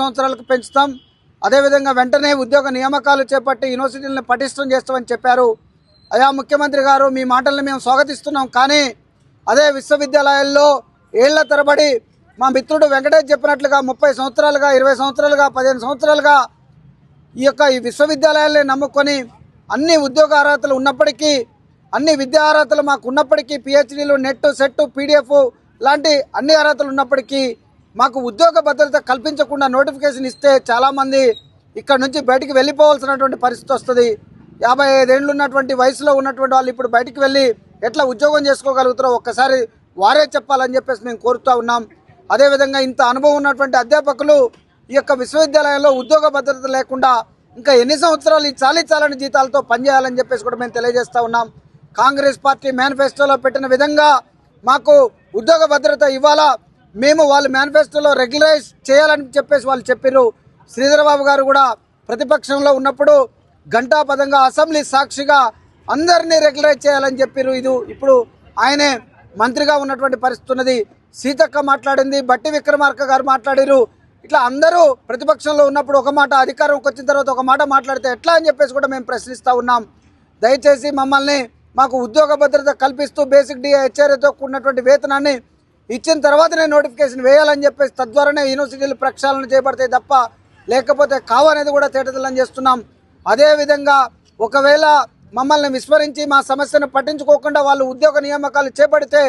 సంవత్సరాలకు పెంచుతాం. అదేవిధంగా వెంటనే ఉద్యోగ నియామకాలు చేపట్టి యూనివర్సిటీలను పటిష్టం చేస్తామని చెప్పారు. అయా ముఖ్యమంత్రి గారు మీ మాటలను మేము స్వాగతిస్తున్నాం. కానీ అదే విశ్వవిద్యాలయాల్లో ఏళ్ళ తరబడి మా మిత్రుడు వెంకటేష్ చెప్పినట్లుగా ముప్పై సంవత్సరాలుగా ఇరవై సంవత్సరాలుగా పదిహేను సంవత్సరాలుగా ఈ యొక్క ఈ విశ్వవిద్యాలయాల్ని నమ్ముకొని అన్ని ఉద్యోగ అర్హతలు ఉన్నప్పటికీ అన్ని విద్యా అర్హతలు మాకు ఉన్నప్పటికీ పిహెచ్డీలు నెట్ సెట్ పీడిఎఫ్ లాంటి అన్ని అర్హతలు ఉన్నప్పటికీ మాకు ఉద్యోగ భద్రత కల్పించకుండా నోటిఫికేషన్ ఇస్తే చాలామంది ఇక్కడ నుంచి బయటికి వెళ్ళిపోవాల్సినటువంటి పరిస్థితి వస్తుంది. యాభై ఐదేళ్ళు ఉన్నటువంటి వయసులో ఉన్నటువంటి వాళ్ళు ఇప్పుడు బయటికి వెళ్ళి ఎట్లా ఉద్యోగం చేసుకోగలుగుతారో ఒక్కసారి వారే చెప్పాలని చెప్పేసి మేము కోరుతూ ఉన్నాం. అదేవిధంగా ఇంత అనుభవం ఉన్నటువంటి అధ్యాపకులు ఈ యొక్క విశ్వవిద్యాలయంలో ఉద్యోగ భద్రత లేకుండా ఇంకా ఎన్ని సంవత్సరాలు ఈ చాలీ చాలని జీతాలతో పనిచేయాలని చెప్పేసి కూడా మేము తెలియజేస్తూ ఉన్నాం. కాంగ్రెస్ పార్టీ మేనిఫెస్టోలో పెట్టిన విధంగా మాకు ఉద్యోగ భద్రత ఇవ్వాలా? మేము వాళ్ళ మేనిఫెస్టోలో రెగ్యులరైజ్ చేయాలని చెప్పేసి వాళ్ళు చెప్పారు శ్రీధరబాబు గారు కూడా ప్రతిపక్షంలో ఉన్నప్పుడు ఘంటాపదంగా అసెంబ్లీ సాక్షిగా అందరినీ రెగ్యులరైజ్ చేయాలని చెప్పారు ఇది ఇప్పుడు ఆయనే మంత్రిగా ఉన్నటువంటి పరిస్థితి ఉన్నది. సీతక్క మాట్లాడింది బట్టి విక్రమార్క గారు మాట్లాడారు ఇట్లా అందరూ ప్రతిపక్షంలో ఉన్నప్పుడు ఒక మాట అధికారంకి వచ్చిన తర్వాత ఒక మాట మాట్లాడితే ఎట్లా అని చెప్పేసి కూడా మేము ప్రశ్నిస్తూ ఉన్నాం. దయచేసి మమ్మల్ని మాకు ఉద్యోగ భద్రత కల్పిస్తూ బేసిక్ డిఏ హెచ్ఆర్ఏతో కూడినటువంటి వేతనాన్ని ఇచ్చిన తర్వాతనే నోటిఫికేషన్ వేయాలని చెప్పేసి తద్వారానే యూనివర్సిటీలు ప్రక్షాళన చేయబడతాయి తప్ప లేకపోతే కావనేది కూడా తేటతెల్లం చేస్తున్నాం. అదేవిధంగా ఒకవేళ మమ్మల్ని విస్మరించి మా సమస్యను పట్టించుకోకుండా వాళ్ళు ఉద్యోగ నియామకాలు చేపడితే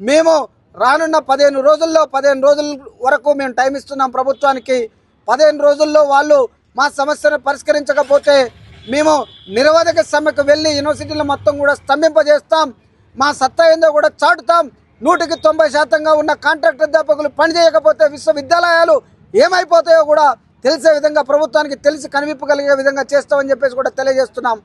మేము రానున్న పదిహేను రోజుల్లో పదిహేను రోజుల వరకు మేము టైం ఇస్తున్నాం ప్రభుత్వానికి. పదిహేను రోజుల్లో వాళ్ళు మా సమస్యను పరిష్కరించకపోతే మేము నిరవధిక సమ్మెకు వెళ్ళి యూనివర్సిటీలు మొత్తం కూడా స్తంభింపజేస్తాం. మా సత్తా ఏందో కూడా చాటుతాం. నూటికి తొంభై శాతంగా ఉన్న కాంట్రాక్ట్ అధ్యాపకులు పనిచేయకపోతే విశ్వవిద్యాలయాలు ఏమైపోతాయో కూడా తెలిసే విధంగా ప్రభుత్వానికి తెలిసి కనిపింపగలిగే విధంగా చేస్తామని చెప్పేసి కూడా తెలియజేస్తున్నాం.